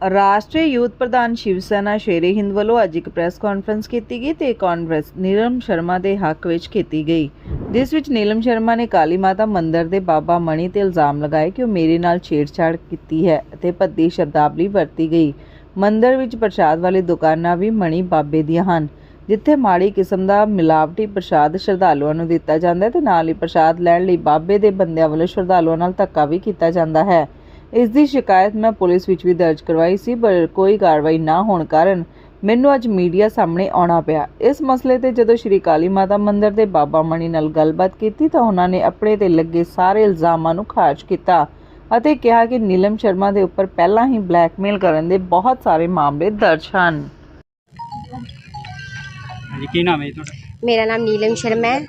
ਰਾਸ਼ਟਰੀ ਯੂਥ ਪ੍ਰਧਾਨ ਸ਼ਿਵ ਸੈਨਾ ਸ਼ੇਰੇ ਹਿੰਦ ਵੱਲੋਂ ਅੱਜ ਇੱਕ ਪ੍ਰੈਸ ਕਾਨਫਰੰਸ ਕੀਤੀ ਗਈ ਤੇ ਇਹ ਕਾਨਫਰੰਸ ਨੀਲਮ ਸ਼ਰਮਾ ਦੇ ਹੱਕ ਵਿੱਚ ਕੀਤੀ ਗਈ। ਜਿਸ ਵਿੱਚ ਨੀਲਮ ਸ਼ਰਮਾ ਨੇ ਕਾਲੀ ਮਾਤਾ ਮੰਦਿਰ ਦੇ ਬਾਬਾ ਮਣੀ ਤੇ ਇਲਜ਼ਾਮ ਲਗਾਏ ਕਿ ਉਹ ਮੇਰੇ ਨਾਲ ਛੇੜਛਾੜ ਕੀਤੀ ਹੈ ਅਤੇ ਭੱਦੀ ਸ਼ਬਦਾਵਲੀ ਵਰਤੀ ਗਈ। ਮੰਦਿਰ ਵਿੱਚ ਪ੍ਰਸ਼ਾਦ ਵਾਲੀ ਦੁਕਾਨਾਂ ਵੀ ਮਣੀ ਬਾਬੇ ਦੀਆਂ ਹਨ, ਜਿੱਥੇ ਮਾੜੀ ਕਿਸਮ ਦਾ ਮਿਲਾਵਟੀ ਪ੍ਰਸ਼ਾਦ ਸ਼ਰਧਾਲੂਆਂ ਨੂੰ ਦਿੱਤਾ ਜਾਂਦਾ ਹੈ ਤੇ ਨਾਲ ਹੀ ਪ੍ਰਸ਼ਾਦ ਲੈਣ ਲਈ ਬਾਬੇ ਦੇ ਬੰਦਿਆਂ ਵੱਲੋਂ ਸ਼ਰਧਾਲੂਆਂ ਨਾਲ ਧੱਕਾ ਵੀ ਕੀਤਾ ਜਾਂਦਾ ਹੈ। ਇਸ ਦੀ ਸ਼ਿਕਾਇਤ ਮੈਂ ਪੁਲਿਸ ਵਿੱਚ ਵੀ ਦਰਜ ਕਰਵਾਈ ਸੀ ਪਰ ਕੋਈ ਕਾਰਵਾਈ ਨਾ ਹੋਣ ਕਾਰਨ ਮੈਨੂੰ ਅੱਜ ਮੀਡੀਆ ਸਾਹਮਣੇ ਆਉਣਾ ਪਿਆ। ਇਸ ਮਸਲੇ ਤੇ ਜਦੋਂ ਸ਼੍ਰੀ ਕਾਲੀ ਮਾਤਾ ਮੰਦਿਰ ਦੇ ਬਾਬਾ ਮਣੀ ਨਾਲ ਗੱਲਬਾਤ ਕੀਤੀ ਤਾਂ ਉਹਨਾਂ ਨੇ ਆਪਣੇ ਤੇ ਲੱਗੇ ਸਾਰੇ ਇਲਜ਼ਾਮਾਂ ਨੂੰ ਖਾਰਜ ਕੀਤਾ ਅਤੇ ਕਿਹਾ ਕਿ ਨੀਲਮ ਸ਼ਰਮਾ ਦੇ ਉੱਪਰ ਪਹਿਲਾਂ ਹੀ ਬਲੈਕਮੇਲ ਕਰਨ ਦੇ ਬਹੁਤ ਸਾਰੇ ਮਾਮਲੇ ਦਰਜ ਹਨ। ਹਾਂਜੀ ਕੀ ਨਾਮ ਹੈ ਜੀ ਤੁਹਾਡਾ? ਮੇਰਾ ਨਾਮ ਨੀਲਮ ਸ਼ਰਮਾ ਹੈ।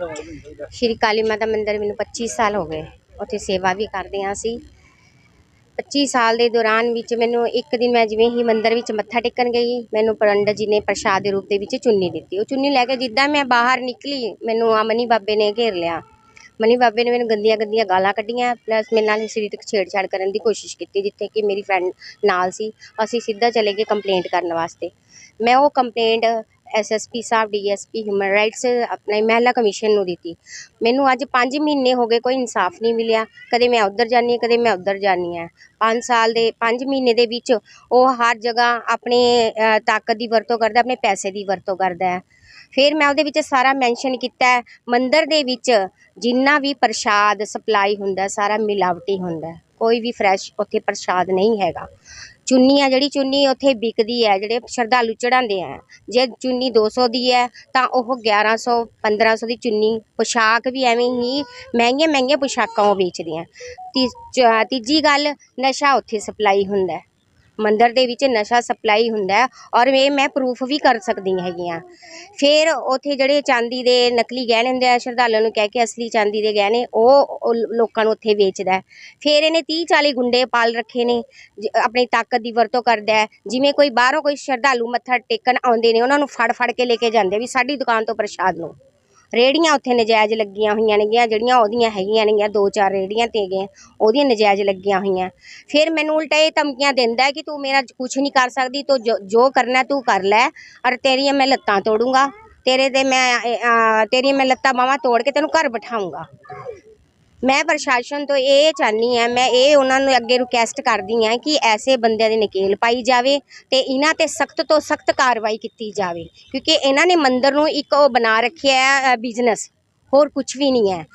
ਸ਼੍ਰੀ ਕਾਲੀ ਮਾਤਾ ਮੰਦਿਰ ਮੈਨੂੰ 25 ਸਾਲ ਹੋ ਗਏ। ਉੱਥੇ ਸੇਵਾ ਵੀ ਕਰਦੇ ਹਾਂ ਅਸੀਂ। 25 ਸਾਲ ਦੇ ਦੌਰਾਨ ਵਿੱਚ ਮੈਨੂੰ ਇੱਕ ਦਿਨ ਮੈਂ ਜਿਵੇਂ ਹੀ ਮੰਦਿਰ ਵਿੱਚ ਮੱਥਾ ਟੇਕਣ ਗਈ, ਮੈਨੂੰ ਪੰਡਤ ਜੀ ਨੇ ਪ੍ਰਸ਼ਾਦ ਦੇ ਰੂਪ ਦੇ ਵਿੱਚ ਚੁੰਨੀ ਦਿੱਤੀ। ਉਹ ਚੁੰਨੀ ਲੈ ਕੇ ਜਿੱਦਾਂ ਮੈਂ ਬਾਹਰ ਨਿਕਲੀ, ਮੈਨੂੰ ਅਮਨੀ ਬਾਬੇ ਨੇ ਘੇਰ ਲਿਆ। ਮਨੀ ਬਾਬੇ ਨੇ ਮੈਨੂੰ ਗੰਦੀਆਂ ਗੰਦੀਆਂ ਗਾਲਾਂ ਕੱਢੀਆਂ ਪਲੱਸ ਮੇਰੇ ਨਾਲ ਸਰੀਰਕ ਛੇੜਛਾੜ ਕਰਨ ਦੀ ਕੋਸ਼ਿਸ਼ ਕੀਤੀ, ਜਿੱਥੇ ਕਿ ਮੇਰੀ ਫਰੈਂਡ ਨਾਲ ਸੀ। ਅਸੀਂ ਸਿੱਧਾ ਚਲੇ ਗਏ ਕੰਪਲੇਂਟ ਕਰਨ ਵਾਸਤੇ। ਮੈਂ ਉਹ ਕੰਪਲੇਂਟ ਐਸਐਸਪੀ ਸਾਹਿਬ ਡੀਐਸਪੀ ਹਿਊਮਨ ਰਾਈਟਸ ਆਪਣੇ ਮਹਿਲਾ ਕਮਿਸ਼ਨ ਨੂੰ ਦਿੱਤੀ। ਮੈਨੂੰ ਅੱਜ 5 ਮਹੀਨੇ ਹੋ ਗਏ ਕੋਈ ਇਨਸਾਫ ਨਹੀਂ ਮਿਲਿਆ। ਕਦੇ ਮੈਂ ਉੱਧਰ ਜਾਂਦੀ ਹਾਂ ਕਦੇ ਮੈਂ ਉੱਧਰ ਜਾਂਦੀ ਹਾਂ। 5 ਸਾਲ ਦੇ 5 ਮਹੀਨੇ ਦੇ ਵਿੱਚ ਉਹ ਹਰ ਜਗ੍ਹਾ ਆਪਣੇ ਤਾਕਤ ਦੀ ਵਰਤੋਂ ਕਰਦਾ ਆਪਣੇ ਪੈਸੇ ਦੀ ਵਰਤੋਂ ਕਰਦਾ ਹੈ। ਫਿਰ ਮੈਂ ਉਹਦੇ ਵਿੱਚ ਸਾਰਾ ਮੈਂਸ਼ਨ ਕੀਤਾ ਹੈ, ਮੰਦਿਰ ਦੇ ਵਿੱਚ ਜਿੰਨਾ ਵੀ ਪ੍ਰਸ਼ਾਦ ਸਪਲਾਈ ਹੁੰਦਾ ਸਾਰਾ ਮਿਲਾਵਟੀ ਹੁੰਦਾ ਕੋਈ ਵੀ ਫਰੈਸ਼ ਉੱਥੇ ਪ੍ਰਸ਼ਾਦ ਨਹੀਂ ਹੈਗਾ। ਚੁੰਨੀ ਆ, ਜਿਹੜੀ ਚੁੰਨੀ ਉੱਥੇ ਵਿਕਦੀ ਹੈ ਜਿਹੜੇ ਸ਼ਰਧਾਲੂ ਚੜਾਉਂਦੇ ਆ, ਜੇ ਚੁੰਨੀ 200 ਦੀ ਹੈ, ਤਾਂ ਉਹ 1100 1500 ਦੀ ਚੁੰਨੀ, ਪੋਸ਼ਾਕ ਵੀ ਐਵੇਂ ਹੀ ਮਹਿੰਗੀਆਂ ਮਹਿੰਗੀਆਂ ਪੋਸ਼ਾਕਾਂ ਉਹ ਵੇਚਦੀਆਂ। ਤੀ, ਚ- ਤੀਜੀ ਗੱਲ, ਨਸ਼ਾ ਉੱਥੇ ਸਪਲਾਈ ਹੁੰਦਾ। ਮੰਦਰ ਦੇ ਵਿੱਚ ਨਸ਼ਾ ਸਪਲਾਈ ਹੁੰਦਾ ਔਰ ਇਹ ਮੈਂ ਪ੍ਰੂਫ ਵੀ ਕਰ ਸਕਦੀ ਹੈਗੀ ਹਾਂ। ਫਿਰ ਉੱਥੇ ਜਿਹੜੇ ਚਾਂਦੀ ਦੇ ਨਕਲੀ ਗਹਿਣੇ ਹੁੰਦੇ ਆ, ਸ਼ਰਧਾਲੂਆਂ ਨੂੰ ਕਹਿ ਕੇ ਅਸਲੀ ਚਾਂਦੀ ਦੇ ਗਹਿਣੇ, ਉਹ ਉਹ ਲੋਕਾਂ ਨੂੰ ਉੱਥੇ ਵੇਚਦਾ ਫਿਰ ਇਹਨੇ 30 40 ਗੁੰਡੇ ਪਾਲ ਰੱਖੇ ਨੇ, ਜ- ਆਪਣੀ ਤਾਕਤ ਦੀ ਵਰਤੋਂ ਕਰਦਾ ਜਿਵੇਂ ਕੋਈ ਬਾਹਰੋਂ ਕੋਈ ਸ਼ਰਧਾਲੂ ਮੱਥਾ ਟੇਕਣ ਆਉਂਦੇ ਨੇ, ਉਹਨਾਂ ਨੂੰ ਫੜ ਫੜ ਕੇ ਲੈ ਕੇ ਜਾਂਦੇ ਵੀ ਸਾਡੀ ਦੁਕਾਨ ਤੋਂ ਪ੍ਰਸ਼ਾਦ ਲਓ। ਰੇੜੀਆਂ ਉੱਥੇ ਨਜਾਇਜ਼ ਲੱਗੀਆਂ ਹੋਈਆਂ ਨੇਗੀਆਂ ਜਿਹੜੀਆਂ ਉਹਦੀਆਂ ਹੈਗੀਆਂ ਨੇਗੀਆਂ ਦੋ ਚਾਰ ਰੇੜੀਆਂ ਤੇ ਗਏ ਉਹਦੀਆਂ ਨਜਾਇਜ਼ ਲੱਗੀਆਂ ਹੋਈਆਂ। ਫਿਰ ਮੈਨੂੰ ਉਲਟਾ ਇਹ ਧਮਕੀਆਂ ਦਿੰਦਾ ਕਿ ਤੂੰ ਮੇਰਾ ਕੁਝ ਨਹੀਂ ਕਰ ਸਕਦੀ ਤੂੰ ਜੋ ਕਰਨਾ ਤੂੰ ਕਰ ਲੈ ਔਰ ਤੇਰੀਆਂ ਮੈਂ ਲੱਤਾਂ ਤੋੜੂੰਗਾ ਤੇਰੇ ਤੇ ਮੈਂ ਅ, ਤੇਰੀਆਂ ਮੈਂ ਲੱਤਾਂ ਬਾਹਾਂ ਤੋੜ ਕੇ ਤੈਨੂੰ ਘਰ ਬਿਠਾਉਂਗਾ ਮੈਂ ਪ੍ਰਸ਼ਾਸਨ ਤੋਂ ਇਹ ਚਾਹਨੀ ਆ ਮੈਂ ਇਹ ਉਹਨਾਂ ਨੂੰ ਅੱਗੇ ਰਿਕੁਐਸਟ ਕਰਦੀ ਆ ਕਿ ਐਸੇ ਬੰਦਿਆਂ ਦੀ ਨਕੇਲ ਪਾਈ ਜਾਵੇ ਤੇ ਇਹਨਾਂ ਤੇ ਸਖਤ ਤੋਂ ਸਖਤ ਕਾਰਵਾਈ ਕੀਤੀ ਜਾਵੇ, ਕਿਉਂਕਿ ਇਹਨਾਂ ਨੇ ਮੰਦਰ ਨੂੰ ਇੱਕ ਉਹ ਬਣਾ ਰੱਖਿਆ ਹੈ ਬਿਜ਼ਨਸ ਹੋਰ ਕੁਝ ਵੀ ਨਹੀਂ ਹੈ।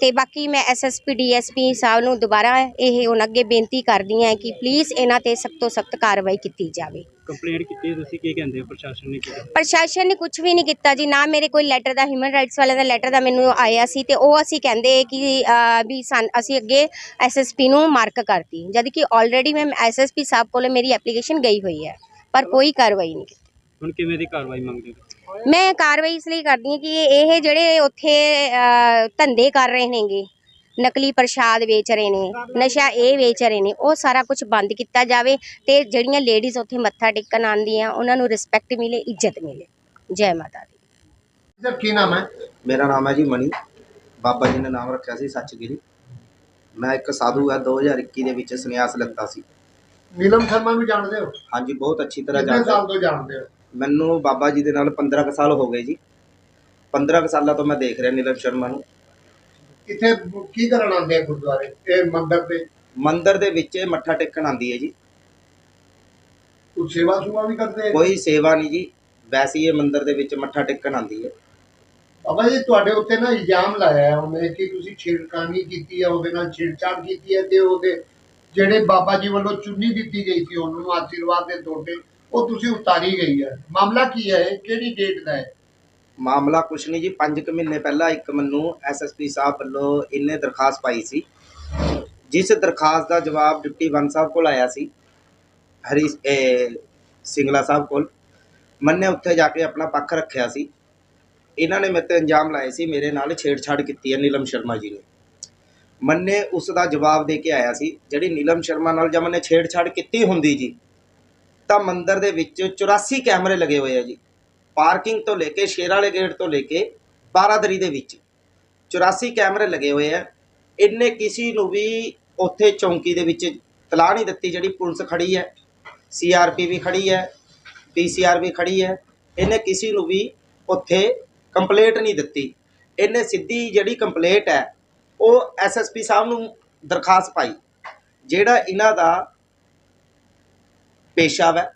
ਤੇ ਬਾਕੀ ਮੈਂ ਐਸਐਸਪੀ ਡੀਐਸਪੀ ਸਾਹਿਬ ਨੂੰ ਦੁਬਾਰਾ ਇਹ ਉਹਨਾਂ ਅੱਗੇ ਬੇਨਤੀ ਕਰਦੀ ਆ ਕਿ ਪਲੀਜ਼ ਇਹਨਾਂ ਤੇ ਸਖਤ ਤੋਂ ਸਖਤ ਕਾਰਵਾਈ ਕੀਤੀ ਜਾਵੇ। ਕੰਪਲੇਂਟ ਕੀਤੀ ਤੁਸੀਂ ਕੀ ਕਹਿੰਦੇ ਹੋ? ਪ੍ਰਸ਼ਾਸਨ ਨੇ ਕੀ ਕੀਤਾ? ਪ੍ਰਸ਼ਾਸਨ ਨੇ ਕੁਝ ਵੀ ਨਹੀਂ ਕੀਤਾ ਜੀ ਨਾ ਮੇਰੇ ਕੋਈ ਲੈਟਰ ਦਾ ਹਿਊਮਨ ਰਾਈਟਸ ਵਾਲਿਆਂ ਦਾ ਲੈਟਰ ਦਾ ਮੈਨੂੰ ਆਇਆ ਸੀ ਤੇ ਉਹ ਅਸੀਂ ਕਹਿੰਦੇ ਕਿ ਅਹ, ਵੀ ਸਾਨ ਅਸੀਂ ਅੱਗੇ ਐਸਐਸਪੀ ਨੂੰ ਮਾਰਕ ਕਰਤੀ। ਜਦ ਕਿ ਆਲਰੇਡੀ ਮੈਂ ਐਸਐਸਪੀ ਸਾਹਿਬ ਕੋਲ ਮੇਰੀ ਐਪਲੀਕੇਸ਼ਨ ਗਈ ਹੋਈ ਹੈ ਪਰ ਕੋਈ ਕਾਰਵਾਈ ਨਹੀਂ ਕੀਤੀ। ਹੁਣ ਕਿਵੇਂ ਦੀ ਕਾਰਵਾਈ ਮੰਗਦੇ ਹੋ? ਮੈਂ ਕਾਰਵਾਈ ਇਸ ਲਈ ਕਰਦੀ ਹਾਂ ਕਿ ਇਹ ਜਿਹੜੇ ਉੱਥੇ ਅਹ, ਧੰਦੇ ਕਰ ਰਹੇ ਨੇਗੇ ਨਕਲੀ ਪ੍ਰਸ਼ਾਦ ਵੇਚ ਰਹੇ ਨੇ ਨਸ਼ਾ ਇਹ ਵੇਚ ਰਹੇ ਨੇ ਉਹ ਸਾਰਾ ਕੁਝ ਬੰਦ ਕੀਤਾ ਜਾਵੇ ਤੇ ਜਿਹੜੀਆਂ ਲੇਡੀਜ਼ ਉੱਥੇ ਮੱਥਾ ਟੇਕਣ ਆਉਂਦੀਆਂ ਉਹਨਾਂ ਨੂੰ ਰਿਸਪੈਕਟ ਮਿਲੇ ਇੱਜ਼ਤ ਮਿਲੇ। ਜੈ ਮਾਤਾ ਦੀ। ਸਰ ਕੀ ਨਾਮ ਹੈ? ਮੇਰਾ ਨਾਮ ਹੈ ਜੀ ਮਣੀ ਬਾਬਾ ਜੀ ਨੇ ਨਾਮ ਰੱਖਿਆ ਸੀ ਸੱਚਗਿਰੀ। ਮੈਂ ਇੱਕ ਸਾਧੂ ਹੈ 2021 ਦੇ ਵਿੱਚ ਸੰਨਿਆਸ ਲੈਤਾ ਸੀ। ਨੀਲਮ ਸ਼ਰਮਾ ਨੂੰ ਜਾਣਦੇ ਹੋ? ਹਾਂਜੀ ਬਹੁਤ ਅੱਛੀ ਤਰ੍ਹਾਂ ਕਿੰਨੇ ਜਾਣਦਾ। ਸਾਲ ਤੋਂ ਜਾਣਦੇ ਹੋ? ਮੈਨੂੰ ਬਾਬਾ ਜੀ ਦੇ ਨਾਲ 15 ਕੁ ਸਾਲ ਹੋ ਗਏ ਜੀ। 15 ਕੁ ਸਾਲਾਂ ਤੋਂ ਮੈਂ ਦੇਖ ਰਿਹਾ ਨੀਲਮ ਸ਼ਰਮਾ ਨੂੰ। ਇੱਥੇ ਕੀ ਕਰਨ ਆਉਂਦੇ ਆ ਗੁਰਦੁਆਰੇ? ਇਹ ਮੰਦਿਰ ਤੇ ਮੰਦਿਰ ਦੇ ਵਿੱਚ ਇਹ ਮੱਥਾ ਟੇਕਣ ਆਉਂਦੀ ਹੈ ਜੀ। ਕੁਝ ਸੇਵਾ ਸੁਵਾ ਵੀ ਕਰਦੇ? ਆ ਕੋਈ ਸੇਵਾ ਨਹੀਂ ਜੀ। ਵੈਸੇ ਹੀ ਇਹ ਮੰਦਿਰ ਦੇ ਵਿੱਚ ਮੱਥਾ ਟੇਕਣ ਆਉਂਦੀ ਹੈ। ਬਾਬਾ ਜੀ ਤੁਹਾਡੇ ਉੱਤੇ ਨਾ ਇਲਜ਼ਾਮ ਲਾਇਆ ਹੈ ਉਹਨੇ ਕਿ ਤੁਸੀਂ ਛੇੜਖਾਨੀ ਕੀਤੀ ਹੈ ਉਹਦੇ ਨਾਲ ਛੇੜਛਾੜ ਕੀਤੀ ਹੈ ਤੇ ਉਹਦੇ ਜਿਹੜੇ ਬਾਬਾ ਜੀ ਵੱਲੋਂ ਚੁੰਨੀ ਦਿੱਤੀ ਗਈ ਸੀ ਉਹਨਾਂ ਨੂੰ ਆਸ਼ੀਰਵਾਦ ਦੇ ਤੌਰ ਤੇ ਉਹ ਤੁਸੀਂ ਉਤਾਰੀ ਗਈ ਹੈ। ਮਾਮਲਾ ਕੀ ਹੈ? ਇਹ? ਕਿਹੜੀ ਡੇਟ ਦਾ ਹੈ? ਮਾਮਲਾ ਕੁਛ ਨਹੀਂ ਜੀ 5 ਕੁ ਮਹੀਨੇ ਪਹਿਲਾਂ ਇੱਕ ਮੈਨੂੰ ਐਸਐਸਪੀ ਸਾਹਿਬ ਵੱਲੋਂ ਇਹਨੇ ਦਰਖਾਸਤ ਪਾਈ ਸੀ, ਜਿਸ ਦਰਖਾਸਤ ਦਾ ਜਵਾਬ ਡਿਪਟੀ ਵਨ ਸਾਹਿਬ ਕੋਲ ਆਇਆ ਸੀ ਹਰੀ ਸਿੰਗਲਾ ਸਾਹਿਬ ਕੋਲ। ਮੰਨੇ ਉੱਥੇ ਜਾ ਕੇ ਆਪਣਾ ਪੱਖ ਰੱਖਿਆ ਸੀ। ਇਹਨਾਂ ਨੇ ਮੇਰੇ ਤੇ ਇੰਜਾਮ ਲਾਏ ਸੀ, ਮੇਰੇ ਨਾਲ ਛੇੜਛਾੜ ਕੀਤੀ ਹੈ ਨੀਲਮ ਸ਼ਰਮਾ ਜੀ ਨੇ। ਮੰਨੇ ਉਸ ਦਾ ਜਵਾਬ ਦੇ ਕੇ ਆਇਆ ਸੀ, ਜਿਹੜੀ ਨੀਲਮ ਸ਼ਰਮਾ ਨਾਲ ਜਦ ਨੇ ਛੇੜਛਾੜ ਕੀਤੀ ਹੁੰਦੀ ਜੀ, ਤਾਂ ਮੰਦਰ ਦੇ ਵਿੱਚ 84 ਕੈਮਰੇ ਲੱਗੇ ਹੋਏ ਆ ਜੀ। ਪਾਰਕਿੰਗ ਤੋਂ ਲੈ ਕੇ ਸ਼ੇਰ ਵਾਲੇ ਗੇਟ ਤੋਂ ਲੈ ਕੇ ਬਾਰਾਦਰੀ ਦੇ ਵਿੱਚ 84 ਕੈਮਰੇ ਲੱਗੇ ਹੋਏ ਆ। ਇਹਨੇ ਕਿਸੇ ਨੂੰ ਵੀ ਉੱਥੇ ਚੌਂਕੀ ਦੇ ਵਿੱਚ ਤਲਾਹ ਨਹੀਂ ਦਿੱਤੀ ਜਿਹੜੀ ਪੁਲਿਸ ਖੜੀ ਹੈ। ਸੀਆਰਪੀ ਵੀ ਖੜੀ ਹੈ ਪੀਸੀਆਰ ਵੀ ਖੜੀ ਹੈ। ਇਹਨੇ ਕਿਸੇ ਨੂੰ ਵੀ ਉੱਥੇ ਕੰਪਲੇਂਟ ਨਹੀਂ ਦਿੱਤੀ। ਇਹਨੇ ਸਿੱਧੀ ਜਿਹੜੀ ਕੰਪਲੇਂਟ ਹੈ, ਉਹ ਐਸਐਸਪੀ ਸਾਹਿਬ ਨੂੰ ਦਰਖਾਸਤ ਪਾਈ। ਜਿਹੜਾ ਇਹਨਾਂ ਦਾ ਪੇਸ਼ਾ ਵਾ,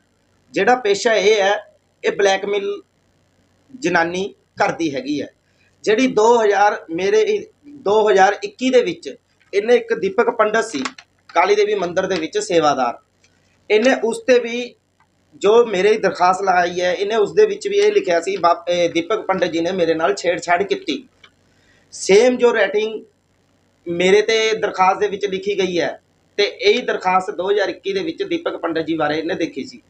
ਜਿਹੜਾ ਪੇਸ਼ਾ ਇਹ ਹੈ, ਇਹ ਬਲੈਕਮੇਲ ਜਨਾਨੀ ਕਰਦੀ ਹੈਗੀ ਹੈ ਜਿਹੜੀ 2000 ਮੇਰੇ ਇਹ 2021 ਦੇ ਵਿੱਚ ਇਹਨੇ ਇੱਕ ਦੀਪਕ ਪੰਡਤ ਸੀ, ਕਾਲੀ ਦੇਵੀ ਮੰਦਿਰ ਦੇ ਵਿੱਚ ਸੇਵਾਦਾਰ। ਇਹਨੇ ਉਸ ਤੇ ਵੀ ਜੋ ਮੇਰੇ ਦਰਖਾਸਤ ਲਗਾਈ ਹੈ, ਇਹਨੇ ਉਸ ਦੇ ਵਿੱਚ ਵੀ ਇਹ ਲਿਖਿਆ ਸੀ ਬਾਪ- ਦੀਪਕ ਪੰਡਤ ਜੀ ਨੇ ਮੇਰੇ ਨਾਲ ਛੇੜਛਾੜ ਕੀਤੀ। ਸੇਮ ਜੋ ਰੇਟਿੰਗ ਮੇਰੇ ਤੇ ਦਰਖਾਸਤ ਦੇ ਵਿੱਚ ਲਿਖੀ ਗਈ ਹੈ, ਤੇ ਇਹੀ ਦਰਖਾਸਤ 2021 ਦੇ ਵਿੱਚ ਦੀਪਕ ਪੰਡਤ ਜੀ ਬਾਰੇ ਇਹਨੇ ਦੇਖੀ ਸੀ।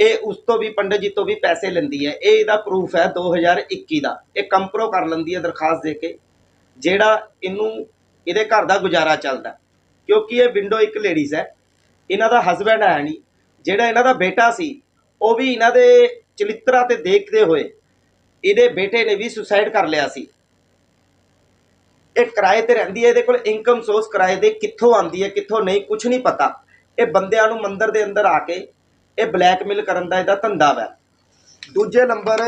ਇਹ ਉਸ ਤੋਂ ਵੀ, ਪੰਡਤ ਜੀ ਤੋਂ ਵੀ ਪੈਸੇ ਲੈਂਦੀ ਹੈ। ਇਹ ਇਹਦਾ ਪ੍ਰੂਫ ਹੈ 2021 ਦਾ। ਇਹ ਕੰਪਰੋ ਕਰ ਲੈਂਦੀ ਹੈ ਦਰਖਾਸਤ ਦੇ ਕੇ, ਜਿਹੜਾ ਇਹਨੂੰ, ਇਹਦੇ ਘਰ ਦਾ ਗੁਜ਼ਾਰਾ ਚੱਲਦਾ। ਕਿਉਂਕਿ ਇਹ ਵਿੰਡੋ ਇੱਕ ਲੇਡੀਜ਼ ਹੈ। ਇਹਨਾਂ ਦਾ ਹਸਬੈਂਡ ਹੈ ਨਹੀਂ। ਜਿਹੜਾ ਇਹਨਾਂ ਦਾ ਬੇਟਾ ਸੀ, ਉਹ ਵੀ ਇਹਨਾਂ ਦੇ ਚਲਿੱਤਰਾ ਤੇ ਦੇਖਦੇ ਹੋਏ ਇਹਦੇ ਬੇਟੇ ਨੇ ਵੀ ਸੁਸਾਈਡ ਕਰ ਲਿਆ ਸੀ। ਇਹ ਕਿਰਾਏ ਤੇ ਰਹਿੰਦੀ ਹੈ, ਇਹਦੇ ਕੋਲ ਇਨਕਮ ਸੋਰਸ ਕਿਰਾਏ ਦੇ ਕਿੱਥੋਂ ਆਉਂਦੀ ਹੈ, ਕਿੱਥੋਂ ਨਹੀਂ ਕੁਝ ਨਹੀਂ ਪਤਾ। ਇਹ ਬੰਦਿਆਂ ਨੂੰ ਮੰਦਰ ਦੇ ਅੰਦਰ ਆ ਕੇ ਇਹ ਬਲੈਕਮੇਲ ਕਰਨ ਦਾ ਇਹਦਾ ਧੰਦਾ ਵਾ। ਦੂਜੇ ਨੰਬਰ,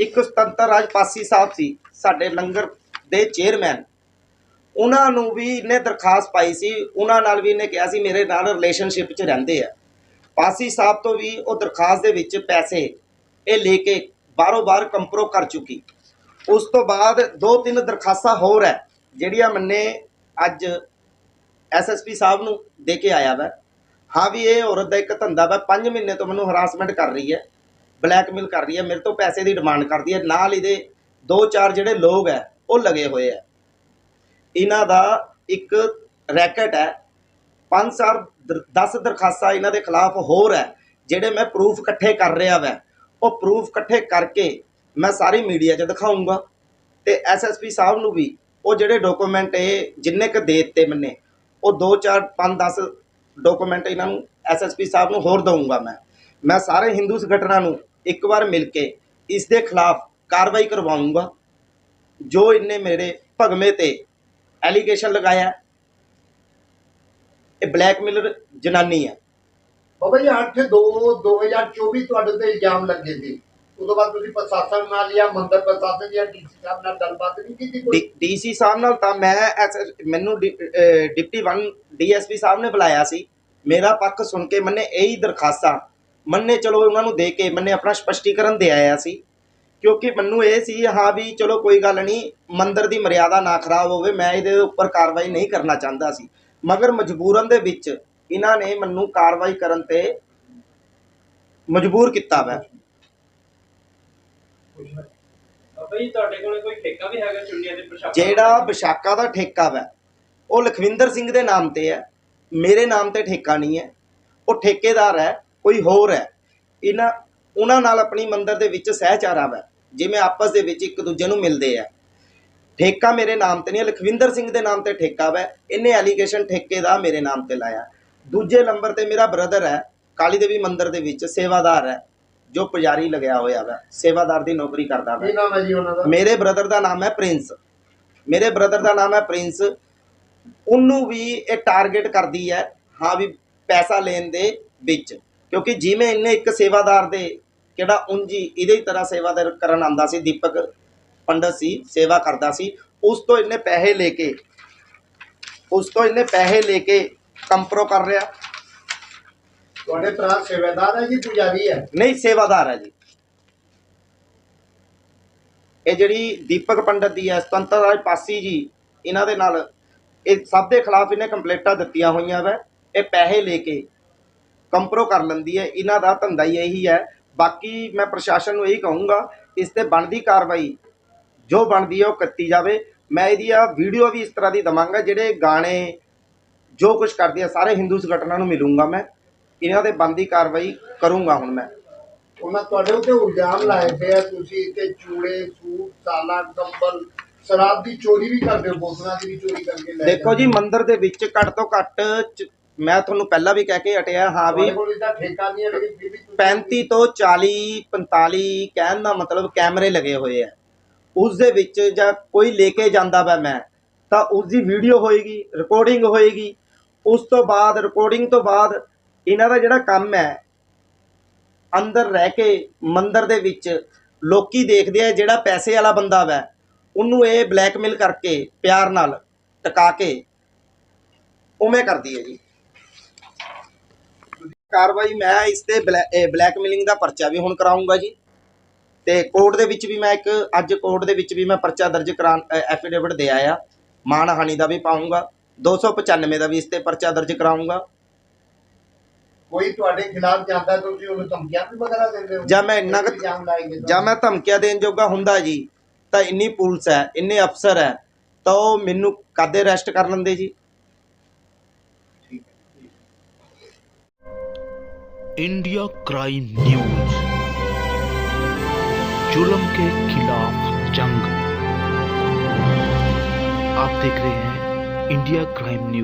ਇੱਕ ਸੁਤੰਤਰ ਰਾਜ ਪਾਸੀ ਸਾਹਿਬ ਸੀ, ਸਾਡੇ ਲੰਗਰ ਦੇ ਚੇਅਰਮੈਨ। ਉਹਨਾਂ ਨੂੰ ਵੀ ਇਹਨੇ ਦਰਖਾਸਤ ਪਾਈ ਸੀ, ਉਹਨਾਂ ਨਾਲ ਵੀ ਇਹਨੇ ਕਿਹਾ ਸੀ, ਮੇਰੇ ਨਾਲ ਰਿਲੇਸ਼ਨਸ਼ਿਪ 'ਚ ਰਹਿੰਦੇ ਆ। ਪਾਸੀ ਸਾਹਿਬ ਤੋਂ ਵੀ ਉਹ ਦਰਖਾਸਤ ਦੇ ਵਿੱਚ ਪੈਸੇ ਇਹ ਲੈ ਕੇ ਬਾਹਰੋਂ ਬਾਹਰ ਕੰਪਰੋ ਕਰ ਚੁੱਕੀ। ਉਸ ਤੋਂ ਬਾਅਦ ਦੋ ਤਿੰਨ ਦਰਖਾਸਤਾਂ ਹੋਰ ਹੈ ਜਿਹੜੀਆਂ ਮੰਨੇ ਅੱਜ ਐਸਐਸਪੀ ਸਾਹਿਬ ਨੂੰ ਦੇ ਕੇ ਆਇਆ ਵਾ। ਹਾਂ ਵੀ ਇਹ ਔਰਤ ਦਾ ਇੱਕ ਧੰਦਾ ਵਾ 5 ਮਹੀਨੇ ਤੋਂ ਮੈਨੂੰ ਹਰਾਸਮੈਂਟ ਕਰ ਰਹੀ ਹੈ ਬਲੈਕਮੇਲ ਕਰ ਰਹੀ ਹੈ, ਮੇਰੇ ਤੋਂ ਪੈਸੇ ਦੀ ਡਿਮਾਂਡ ਕਰਦੀ ਹੈ, ਨਾਲ ਇਹਦੇ ਦੋ ਚਾਰ ਜਿਹੜੇ ਲੋਕ ਹੈ, ਉਹ ਲਗੇ ਹੋਏ ਹੈ। ਇਹਨਾਂ ਦਾ ਇੱਕ ਰੈਕਟ ਹੈ 5 ਸਾਲ 10 ਦਰਖਾਸਤਾਂ ਇਹਨਾਂ ਦੇ ਖਿਲਾਫ ਹੋਰ ਹੈ, ਜਿਹੜੇ ਮੈਂ ਪ੍ਰੂਫ ਇਕੱਠੇ ਕਰ ਰਿਹਾ ਵੈ। ਉਹ ਪ੍ਰੂਫ ਇਕੱਠੇ ਕਰਕੇ ਮੈਂ ਸਾਰੀ ਮੀਡੀਆ 'ਚ ਦਿਖਾਉਂਗਾ ਤੇ ਐਸਐਸਪੀ ਸਾਹਿਬ ਨੂੰ ਵੀ ਉਹ ਜਿਹੜੇ ਡਾਕੂਮੈਂਟ ਇਹ ਜਿੰਨੇ ਕ ਦੇ ਦਿੱਤੇ ਮੈਨੇ, ਉਹ 2 4 5 10 ਡਾਕੂਮੈਂਟ ਇਹਨਾਂ ਨੂੰ ਐਸਐਸਪੀ ਸਾਹਿਬ ਨੂੰ ਹੋਰ ਦਊਂਗਾ ਮੈਂ। ਮੈਂ ਸਾਰੇ ਹਿੰਦੂ ਸੰਗਠਨਾਂ ਨੂੰ ਇੱਕ ਵਾਰ ਮਿਲ ਕੇ ਇਸ ਦੇ ਖਿਲਾਫ ਕਾਰਵਾਈ ਕਰਵਾਉਂਗਾ। ਜੋ ਇਹਨੇ ਮੇਰੇ ਭਗਵੇਂ ਤੇ ਐਲੀਗੇਸ਼ਨ ਲਗਾਇਆ ਹੈ। ਇਹ ਬਲੈਕਮੇਲਰ ਜਨਾਨੀ ਹੈ। ਬਾਬਾ ਜੀ 8 2 2024 ਤੁਹਾਡੇ ਤੇ ਇਲਜ਼ਾਮ ਲੱਗੇ ਸੀ। ਉਦੋਂ ਬਾਅਦ ਤੁਸੀਂ ਪ੍ਰਸ਼ਾਸਨ ਨਾਲ ਜਾਂ ਮੰਦਰ ਪ੍ਰਸ਼ਾਸਨ ਜਾਂ ਡੀਸੀ ਸਾਹਿਬ ਨਾਲ ਗੱਲਬਾਤ ਨਹੀਂ ਕੀਤੀ ਕੋਈ? ਡੀਸੀ ਸਾਹਿਬ ਨਾਲ ਤਾਂ ਮੈਂ ਮੈਨੂੰ ਡਿਪਟੀ 1 ਡੀਐਸਪੀ ਸਾਹਿਬ ਨੇ ਬੁਲਾਇਆ ਸੀ। ਮੇਰਾ ਪੱਖ ਸੁਣ ਕੇ ਮੰਨੇ ਇਹੀ ਦਰਖਾਸਤਾਂ ਮੰਨੇ ਚਲੋ ਉਹਨਾਂ ਨੂੰ ਦੇ ਕੇ ਮੰਨੇ ਆਪਣਾ ਸਪਸ਼ਟੀਕਰਨ ਦੇ ਆਇਆ ਸੀ। ਕਿਉਂਕਿ ਮੈਨੂੰ ਇਹ ਸੀ, ਹਾਂ ਵੀ ਚਲੋ ਕੋਈ ਗੱਲ ਨਹੀਂ, ਮੰਦਰ ਦੀ ਮਰਿਆਦਾ ਨਾ ਖਰਾਬ ਹੋਵੇ, ਮੈਂ ਇਹਦੇ ਉੱਪਰ ਕਾਰਵਾਈ ਨਹੀਂ ਕਰਨਾ ਚਾਹੁੰਦਾ ਸੀ। ਮਗਰ ਮਜਬੂਰਨ ਦੇ ਵਿੱਚ ਇਹਨਾਂ ਨੇ ਮੈਨੂੰ ਕਾਰਵਾਈ ਕਰਨ ਤੇ ਮਜਬੂਰ ਕੀਤਾ ਵੈ। ਬਾਬਾ ਤੁਹਾਡੇ ਕੋਲ ਕੋਈ ਠੇਕਾ ਵੀ ਹੈਗਾ ਚੁੰਨੀਆਂ ਦੇ ਪ੍ਰਸ਼ਾਸਨ ਜਿਹੜਾ ਵਿਸ਼ਾਖਾ ਦਾ ਠੇਕਾ ਵਾ, ਉਹ ਲਖਵਿੰਦਰ ਸਿੰਘ ਦੇ ਨਾਮ ਤੇ ਹੈ। ਮੇਰੇ ਨਾਮ ਤੇ ਠੇਕਾ ਨਹੀਂ ਹੈ। ਉਹ ਠੇਕੇਦਾਰ ਹੈ, ਕੋਈ ਹੋਰ ਹੈ। ਇਹਨਾਂ, ਉਹਨਾਂ ਨਾਲ ਆਪਣੀ ਮੰਦਰ ਦੇ ਵਿੱਚ ਸਹਿਚਾਰਾ ਵਾ ਜਿਵੇਂ ਆਪਸ ਦੇ ਵਿੱਚ ਇੱਕ ਦੂਜੇ ਨੂੰ ਮਿਲਦੇ ਆ। ਠੇਕਾ ਮੇਰੇ ਨਾਮ ਤੇ ਨਹੀਂ ਹੈ, ਲਖਵਿੰਦਰ ਸਿੰਘ ਦੇ ਨਾਮ ਤੇ ਠੇਕਾ ਵਾ, ਇਹਨੇ ਐਲੀਗੇਸ਼ਨ ਠੇਕੇ ਦਾ ਮੇਰੇ ਨਾਮ ਤੇ ਲਾਇਆ। ਦੂਜੇ ਨੰਬਰ ਤੇ ਮੇਰਾ ਬ੍ਰਦਰ ਹੈ, ਕਾਲੀ ਦੇਵੀ ਮੰਦਰ ਦੇ ਵਿੱਚ ਸੇਵਾਦਾਰ ਹੈ। ਜੋ ਪੁਜਾਰੀ ਲਗਿਆ ਹੋਇਆ ਵਾ ਸੇਵਾਦਾਰ ਦੀ ਨੌਕਰੀ ਕਰਦਾ ਵਾ। ਕੀ ਨਾਮ ਹੈ ਜੀ ਉਹਨਾਂ ਦਾ? ਮੇਰੇ ਬ੍ਰਦਰ ਦਾ ਨਾਮ ਹੈ ਪ੍ਰਿੰਸ। ਮੇਰੇ ਬ੍ਰਦਰ ਦਾ ਨਾਮ ਹੈ ਪ੍ਰਿੰਸ। ਉਹਨੂੰ ਵੀ ਇਹ ਟਾਰਗੇਟ ਕਰਦੀ ਹੈ ਹਾਂ ਵੀ ਪੈਸਾ ਲੈਣ ਦੇ ਵਿੱਚ। ਕਿਉਂਕਿ ਜਿਵੇਂ ਇਹਨੇ ਇੱਕ ਸੇਵਾਦਾਰ ਦੇ ਕਿਹੜਾ ਉਂਜੀ ਇਹਦੇ ਹੀ ਤਰ੍ਹਾਂ ਸੇਵਾਦਾਰ ਕਰਨ ਆਂਦਾ ਸੀ ਦੀਪਕ ਪੰਡਤ ਸੀ ਸੇਵਾ ਕਰਦਾ ਸੀ ਉਸ ਤੋਂ ਇਹਨੇ ਪੈਸੇ ਲੈ ਕੇ ਉਸ ਤੋਂ ਇਹਨੇ ਪੈਸੇ ਲੈ ਕੇ ਕੰਪਰੋ ਕਰ ਰਿਹਾ ਤੁਹਾਡੇ ਭਰਾ ਸੇਵਾਦਾਰ ਹੈ ਜੀ, ਪੁਜਾਰੀ ਹੈ? ਨਹੀਂ, ਸੇਵਾਦਾਰ ਹੈ ਜੀ। ਇਹ ਜਿਹੜੀ ਦੀਪਕ ਪੰਡਤ ਦੀ ਹੈ, ਸੁਤੰਤਰ ਰਾਜ ਪਾਸੀ ਜੀ, ਇਹਨਾਂ ਦੇ ਨਾਲ ਇਹ ਸਭ ਦੇ ਖਿਲਾਫ ਇਹਨੇ ਕੰਪਲੇਂਟਾਂ ਦਿੱਤੀਆਂ ਹੋਈਆਂ ਵੈ। ਇਹ ਪੈਸੇ ਲੈ ਕੇ ਕੰਪਰੋ ਕਰ ਲੈਂਦੀ ਹੈ। ਇਹਨਾਂ ਦਾ ਧੰਦਾ ਹੀ ਇਹੀ ਹੈ। ਬਾਕੀ ਮੈਂ ਪ੍ਰਸ਼ਾਸਨ ਨੂੰ ਇਹੀ ਕਹੂੰਗਾ, ਇਸ ਤੇ ਬਣਦੀ ਕਾਰਵਾਈ, ਜੋ ਬਣਦੀ ਹੈ ਉਹ ਕੀਤੀ ਜਾਵੇ। ਮੈਂ ਇਹਦੀ ਆ ਵੀਡੀਓ ਵੀ ਇਸ ਤਰ੍ਹਾਂ ਦੀ ਦਵਾਂਗਾ, ਜਿਹੜੇ ਗਾਣੇ ਜੋ ਕੁਝ ਕਰਦੀ ਹੈ ਸਾਰੇ ਹਿੰਦੂ ਸੰਗਠਨਾਂ ਨੂੰ ਮਿਲੂੰਗਾ ਮੈਂ। ਇਹਨਾਂ ਦੇ ਬਣਦੀ ਕਾਰਵਾਈ ਕਰੂੰਗਾ ਹੁਣ ਮੈਂ। ਉਹਨਾਂ ਤੁਹਾਡੇ ਉੱਤੇ ਇਲਜ਼ਾਮ ਲਾਏ ਪਏ ਆ ਤੁਸੀਂ ਤੇ ਚੂੜੇ ਸੂਟ ਸਾਲਾ ਕੰਬਲ ਸ਼ਰਾਬ ਦੀ ਚੋਰੀ ਵੀ ਕਰਦੇ ਹੋ ਬੋਤਲਾਂ ਦੀ ਵੀ ਚੋਰੀ ਕਰਕੇ ਲੈ ਦੇਖੋ ਜੀ ਮੰਦਿਰ ਦੇ ਵਿੱਚ ਘੱਟ ਤੋਂ ਘੱਟ ਚ- ਮੈਂ ਤੁਹਾਨੂੰ ਪਹਿਲਾਂ ਵੀ ਕਹਿ ਕੇ ਹਟਿਆ ਹਾਂ ਵੀ ਤੁਹਾਡੇ ਕੋਲ ਇਹਦਾ ਠੇਕਾ ਨਹੀਂ ਹੈ ਲੇਕਿਨ ਫਿਰ ਵੀ ਤੁਸੀਂ 35 ਤੋਂ 40 45 ਕਹਿਣ ਦਾ ਮਤਲਬ ਕੈਮਰੇ ਲੱਗੇ ਹੋਏ ਆ। ਉਸ ਦੇ ਵਿੱਚ ਜਾਂ ਕੋਈ ਲੈ ਕੇ ਜਾਂਦਾ ਵਾ ਮੈਂ ਤਾਂ ਉਸ ਦੀ ਵੀਡੀਓ ਹੋਏਗੀ ਰਿਕਾਰਡਿੰਗ ਹੋਏਗੀ। ਉਸ ਤੋਂ ਬਾਅਦ ਰਿਕਾਰਡਿੰਗ ਤੋਂ ਬਾਅਦ ਇਹਨਾਂ ਦਾ ਜਿਹੜਾ ਕੰਮ ਹੈ, ਅੰਦਰ ਰਹਿ ਕੇ ਮੰਦਰ ਦੇ ਵਿੱਚ ਲੋਕੀ ਦੇਖਦੇ ਆ ਜਿਹੜਾ ਪੈਸੇ ਵਾਲਾ ਬੰਦਾ ਵੈ, ਉਹਨੂੰ ਇਹ ਬਲੈਕਮੇਲ ਕਰਕੇ ਪਿਆਰ ਨਾਲ ਟਕਾ ਕੇ ਉਵੇਂ ਕਰਦੀ ਹੈ ਜੀ। ਕਾਰਵਾਈ ਮੈਂ ਇਸ ਤੇ ਬਲੈਕਮੇਲਿੰਗ ਦਾ ਪਰਚਾ ਵੀ ਹੁਣ ਕਰਾਉਂਗਾ ਜੀ। ਤੇ ਕੋਰਟ ਦੇ ਵਿੱਚ ਵੀ ਮੈਂ ਇੱਕ, ਅੱਜ ਕੋਰਟ ਦੇ ਵਿੱਚ ਵੀ ਮੈਂ ਪਰਚਾ ਦਰਜ ਕਰਾਂ ਐਫੀਡੇਵਿਟ ਦੇ ਆਇਆ। ਮਾਨਹਾਨੀ ਦਾ ਵੀ ਪਾਉਂਗਾ 295 ਦਾ ਵੀ ਇਸ ਤੇ ਪਰਚਾ ਦਰਜ ਕਰਾਉਂਗਾ ਕੋਈ ਤੁਹਾਡੇ ਖਿਲਾਫ ਜਾਂਦਾ ਤੁਸੀਂ ਉਹਨੂੰ ਧਮਕੀਆਂ ਵੀ ਵਗੈਰਾ ਦਿੰਦੇ ਹੋ ਜਾਂ ਮੈਂ ਇੰਨਾ ਕੁ- ਇਲਜ਼ਾਮ ਲਾਏਗੇ ਜਾਂ ਮੈਂ ਧਮਕੀਆਂ ਦੇਣ ਜੋਗਾ ਹੁੰਦਾ ਜੀ ਤਾਂ ਇੰਨੀ ਪੁਲਿਸ ਹੈ ਇੰਨੇ ਅਫਸਰ ਹੈ ਤਾਂ ਉਹ ਮੈਨੂੰ ਕਾਦੇ ਅਰੈਸਟ ਕਰ ਲੈਂਦੇ ਜੀ इंडिया क्राइम न्यूज जुल्म के खिलाफ जंग आप देख रहे हैं इंडिया क्राइम न्यूज